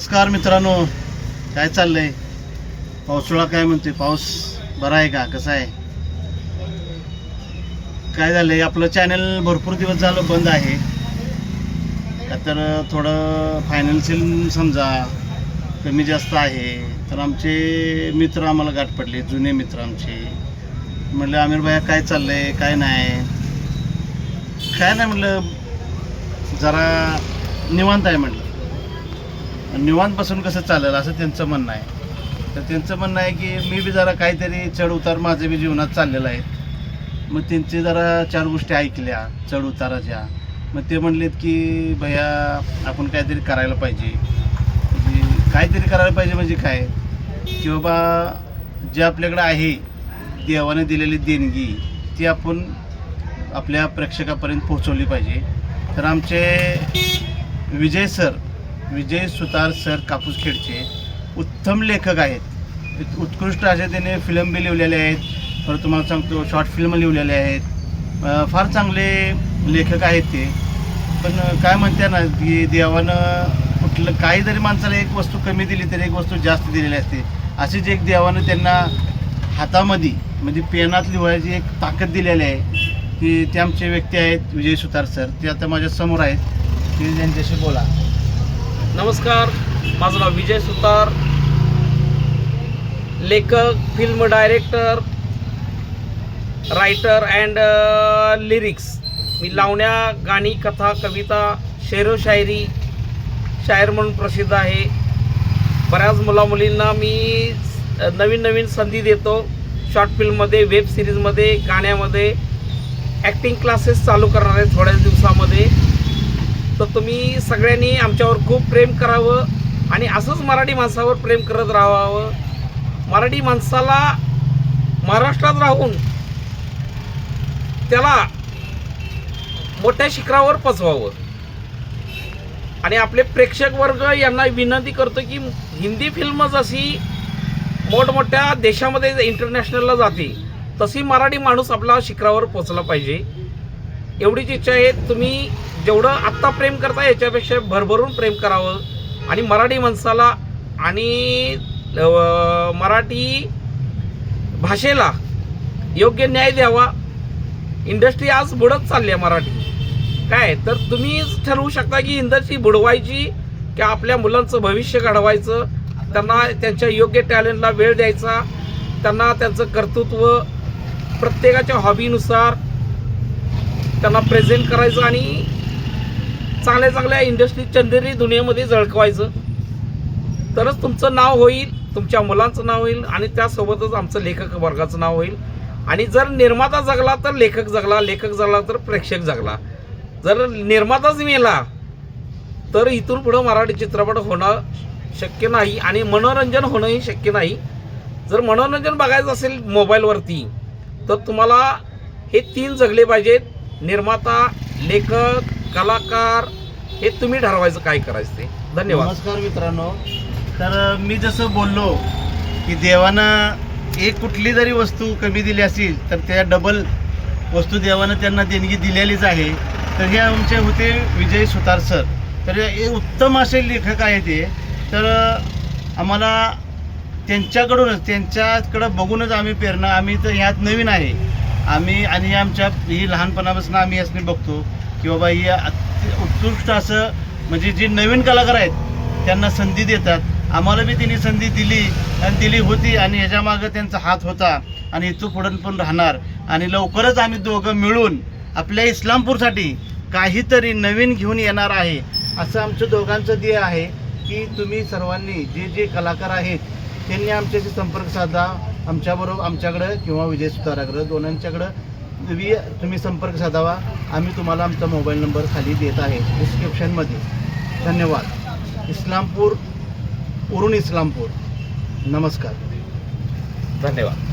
नमस्कार मित्रांनो काय चाललंय? पावसाळा काय म्हणतोय? पाऊस बरा आहे का? कसा आहे? काय झालंय? आपलं चॅनल भरपूर दिवस झालं बंद आहे. का तर थोडं फायनान्शियल समजा कमी जास्त आहे. तर आमचे मित्र आम्हाला गाठ पडले जुने मित्र आमचे. म्हणलं आमिर भाया काय चाललंय? काय नाही? काय नाही म्हटलं जरा निवांत आहे म्हटलं म्हणलं निवांतपासून कसं चालेल असं त्यांचं म्हणणं आहे. तर त्यांचं म्हणणं आहे की मी बी जरा काहीतरी चढ उतार माझे बी जीवनात चाललेलं आहे. मग त्यांचे जरा चार गोष्टी ऐकल्या चढ उताराच्या. मग ते म्हणलेत की भैया आपण काहीतरी करायला पाहिजे. म्हणजे काहीतरी करायला पाहिजे म्हणजे काय? की बाबा जे आपल्याकडं आहे देवाने दिलेली देणगी ती आपण आपल्या प्रेक्षकापर्यंत पोहोचवली पाहिजे. तर आमचे विजय सर विजय सुतार सर कापूसखेडचे उत्तम लेखक आहेत. उत्कृष्ट असे त्याने फिल्म बी लिहिलेले आहेत. परत तुम्हाला सांगतो शॉर्ट फिल्म लिहिलेले आहेत. फार चांगले लेखक आहेत ते. पण काय म्हणते ना की देवानं कुठलं काही जरी माणसाला एक वस्तू कमी दिली तरी एक वस्तू जास्त दिलेली असते. अशीच एक देवानं त्यांना हातामध्ये म्हणजे पेनात लिहायची एक ताकद दिलेली आहे की ते आमचे व्यक्ती आहेत विजय सुतार सर. ते आता माझ्यासमोर आहेत. ते त्यांच्याशी बोला. नमस्कार माझं नाव विजय सुतार लेखक film director writer and lyrics मी लावण्या गाणी कथा कविता शेरो शायरी शायर म्हणून प्रसिद्ध आहे. बऱ्याच मुलामुलींना मी नवीन नवीन संधी देतो. शॉर्ट फिल्ममध्ये वेब सिरीजमध्ये गाण्यामध्ये. ॲक्टिंग क्लासेस चालू करणार आहे थोड्याच दिवसामध्ये. तर तुम्ही सगळ्यांनी आमच्यावर खूप प्रेम करावं आणि असंच मराठी माणसावर प्रेम करत राहावं. मराठी माणसाला महाराष्ट्रात राहून त्याला मोठ्या शिखरावर पचवावं आणि आपले प्रेक्षक वर्ग यांना विनंती करतो की हिंदी फिल्म जशी मोठमोठ्या देशामध्ये इंटरनॅशनलला जाते तशी मराठी माणूस आपला शिखरावर पोचला पाहिजे. एवढीच इच्छा आहे तुम्ही जेवढं आत्ता प्रेम करता याच्यापेक्षा भरभरून प्रेम करावं. आणि मराठी माणसाला आणि मराठी भाषेला योग्य न्याय द्यावा. इंडस्ट्री आज बुडत चालली आहे मराठी. काय? तर तुम्हीच ठरवू शकता की इंडस्ट्री बुडवायची की आपल्या मुलांचं भविष्य घडवायचं. त्यांना त्यांच्या योग्य टॅलेंटला वेळ द्यायचा. त्यांना त्यांचं कर्तृत्व प्रत्येकाच्या हॉबीनुसार त्यांना प्रेझेंट करायचं आणि चांगल्या चांगल्या इंडस्ट्री चंदेरी दुनियेमध्ये झळकवायचं. तरच तुमचं नाव होईल तुमच्या मुलांचं नाव होईल आणि त्यासोबतच आमचं लेखक वर्गाचं नाव होईल. आणि जर निर्माता जगला तर लेखक जगला लेखक जगला तर प्रेक्षक जगला. जर निर्माताच मेला तर इथून पुढं मराठी चित्रपट होणं शक्य नाही आणि मनोरंजन होणंही शक्य नाही. जर मनोरंजन बघायचं असेल मोबाईलवरती तर तुम्हाला हे तीन जगले पाहिजेत. निर्माता लेखक कलाकार हे तुम्ही ठरवायचं काय करायचं ते? धन्यवाद. नमस्कार मित्रांनो. तर मी जसं बोललो की देवानं एक कुठली जरी वस्तू कमी दिली असेल तर त्या डबल वस्तू देवानं त्यांना देणगी दिलेलीच आहे. तर हे आमचे होते विजय सुतार सर. तर हे उत्तम असे लेखक आहे ते तर आम्हाला त्यांच्याकडूनच त्यांच्याकडं बघूनच आम्ही प्रेरणा आम्ही तर ह्यात नवीन आहे. आम्ही आणि आमच्या ही लहानपणापासून आम्ही असणे बघतो की बाबा ही अति- उत्कृष्ट असं म्हणजे जे नवीन कलाकार आहेत त्यांना संधी देतात. आम्हाला बी त्यांनी संधी दिली आणि दिली होती आणि ह्याच्यामागं त्यांचा हात होता आणि इथं पुढं पण राहणार. आणि लवकरच आम्ही दोघं मिळून आपल्या इस्लामपूरसाठी काहीतरी नवीन घेऊन येणार आहे असं आमचं दोघांचं ध्येय आहे की तुम्ही सर्वांनी जे जे कलाकार आहेत त्यांनी आमच्याशी संपर्क साधा. आमच्याबरोबर आमच्याकडं किंवा विजय सुताराकडं दोनांच्याकडं तुम्ही तुम्ही संपर्क साधावा. आम्ही तुम्हाला आमचा मोबाईल नंबर खाली देत आहे डिस्क्रिप्शनमध्ये. धन्यवाद. इस्लामपूर उरून इस्लामपूर. नमस्कार. धन्यवाद.